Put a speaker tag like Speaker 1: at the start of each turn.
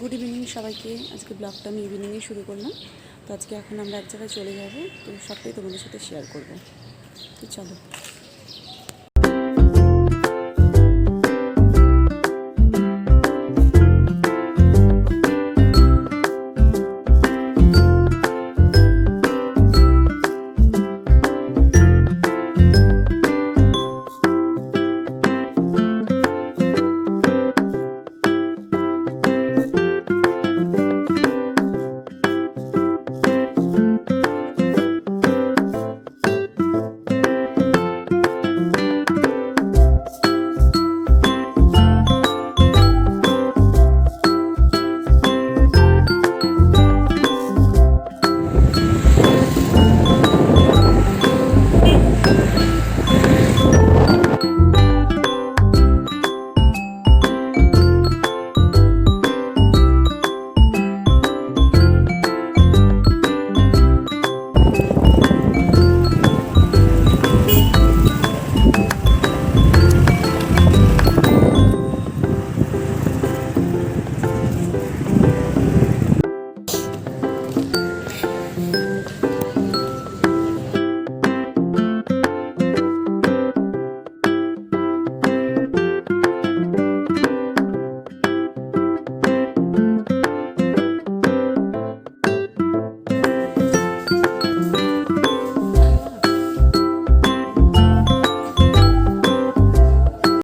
Speaker 1: Good evening সবাইকে। আজকে ব্লগটা আমি ইভিনিংয়ে শুরু করলাম। তো আজকে এখন আমরা এক জায়গায় চলে যাব। তো সবটাই তোমাদের সাথে শেয়ার করব। তো চলো।